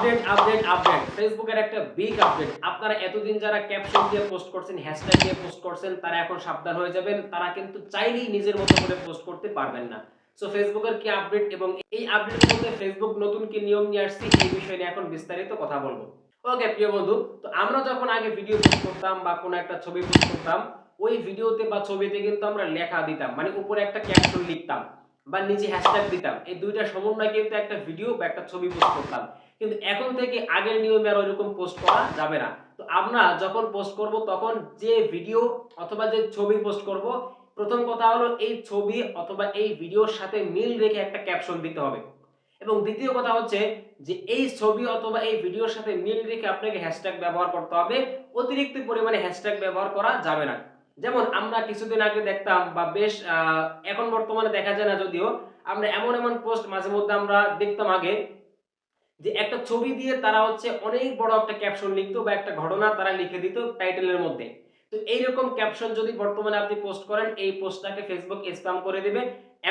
Update update update. ফেসবুকের একটা big update আপনারা এতদিন যারা ক্যাপশন দিয়ে পোস্ট করছেন হ্যাশট্যাগ দিয়ে পোস্ট করছেন, তারা এখন সাবধান হয়ে যাবেন। তারা কিন্তু চাইলেই নিজের মতো করে পোস্ট করতে পারবেন না। সো ফেসবুকের কি আপডেট এবং এই আপডেটের মধ্যে ফেসবুক নতুন কি নিয়ম নিয়ে আসছে, এই বিষয় নিয়ে এখন বিস্তারিত কথা বলব। ওকে প্রিয় বন্ধু, তো আমরা যখন আগে ভিডিও পোস্ট করতাম বা কোনো একটা ছবি পোস্ট করতাম, ওই ভিডিওতে বা ছবিতে কিন্তু আমরা লেখা দিতাম মানে উপরে একটা ক্যাপশন লিখতাম বা নিচে হ্যাশট্যাগ দিতাম। এই দুইটা সমন্বয় কিন্তু একটা ভিডিও বা একটা ছবি পোস্ট করতাম। কিন্তু এখন থেকে আগের নিয়মে আর ওইরকম পোস্ট করা যাবে না। তো আমরা যখন পোস্ট করব, তখন যে ভিডিও অথবা যে ছবি পোস্ট করব, প্রথম কথা হলো এই ছবি অথবা এই ভিডিওর সাথে মিল রেখে একটা ক্যাপশন দিতে হবে। এবং দ্বিতীয় কথা হচ্ছে যে এই ছবি অথবা এই ভিডিওর সাথে মিল রেখে আপনাকে হ্যাশট্যাগ ব্যবহার করতে হবে। অতিরিক্ত পরিমাণে হ্যাশট্যাগ ব্যবহার করা যাবে না। যেমন আমরা কিছুদিন আগে দেখতাম বা বেশ এখন বর্তমানে দেখা যায় না যদিও, আমরা এমন এমন পোস্ট মাঝে মধ্যে আমরা দেখতাম আগে যে একটা ছবি দিয়ে তারা হচ্ছে অনেক বড় একটা ক্যাপশন লিখতো বা একটা ঘটনা তারা লিখে দিত টাইটেলের মধ্যে। তো এইরকম ক্যাপশন যদি বর্তমানে আপনি পোস্ট করেন, এই পোস্টটাকে ফেসবুক স্প্যাম করে দেবে।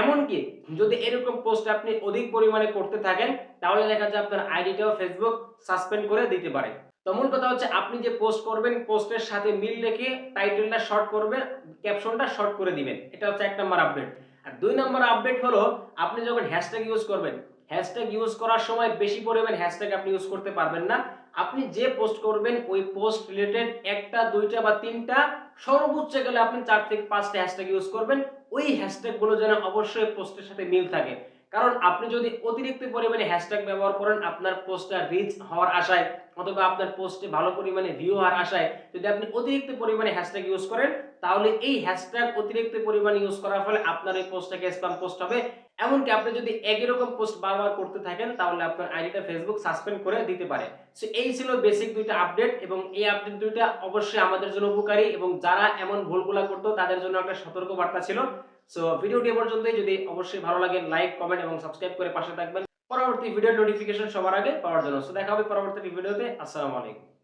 এমনকি যদি এরকম পোস্ট আপনি অধিক পরিমাণে করতে থাকেন, তাহলে দেখা যায় আপনার আইডিটাও ফেসবুক সাসপেন্ড করে দিতে পারে। তো মূল কথা হচ্ছে আপনি যে পোস্ট করবেন পোস্টের সাথে মিল রেখে টাইটেলটা শর্ট করবেন ক্যাপশনটা শর্ট করে দিবেন। এটা হচ্ছে এক নম্বর আপডেট আর দুই নম্বর আপডেট হলো, আপনি যখন হ্যাশট্যাগ ইউজ করবেন হ্যাশট্যাগ ইউজ করার সময় বেশি পরিমাণ হ্যাশট্যাগ আপনি ইউজ করতে পারবেন না। আপনি যে পোস্ট করবেন, ওই পোস্ট রিলেটেড একটা, দুইটা বা তিনটা সর্বোচ্চ গেলে আপনি চার থেকে পাঁচটা হ্যাশট্যাগ ইউজ করবেন। ওই হ্যাশট্যাগগুলো যেন অবশ্যই পোস্টের সাথে মিল থাকে। কারণ আপনি যদি অতিরিক্ত পরিমাণে হ্যাশট্যাগ ব্যবহার করেন, আপনার পোস্টটা রিচ হওয়ার আশায় অথবা আপনার পোস্টে ভালো পরিমাণে ভিউ হওয়ার আশায় যদি আপনি অতিরিক্ত পরিমাণে হ্যাশট্যাগ ইউজ করেন, তাহলে এই হ্যাশট্যাগ অতিরিক্ত পরিমাণে ইউজ করার ফলে আপনার ওই পোস্টটাকে স্প্যাম পোস্ট হবে। এমনকি আপনি যদি একই রকম পোস্ট বারবার করতে থাকেন, তাহলে আপনার আইডিটা ফেসবুক সাসপেন্ড করে দিতে পারে। সো এই ছিল বেসিক দুইটা আপডেট এবং এই আপডেট দুইটা অবশ্যই আমাদের জন্য উপকারী এবং যারা এমন ভুলগুলা করতো, তাদের জন্য একটা সতর্ক বার্তা ছিল সো ভিডিওটি পর্যন্তই। যদি অবশ্যই ভালো লাগে লাইক কমেন্ট এবং সাবস্ক্রাইব করে পাশে থাকবেন। পরবর্তী ভিডিও নোটিফিকেশন সবার আগে পাওয়ার জন্য। সো দেখা হবে পরবর্তী ভিডিওতে আসসালামু আলাইকুম।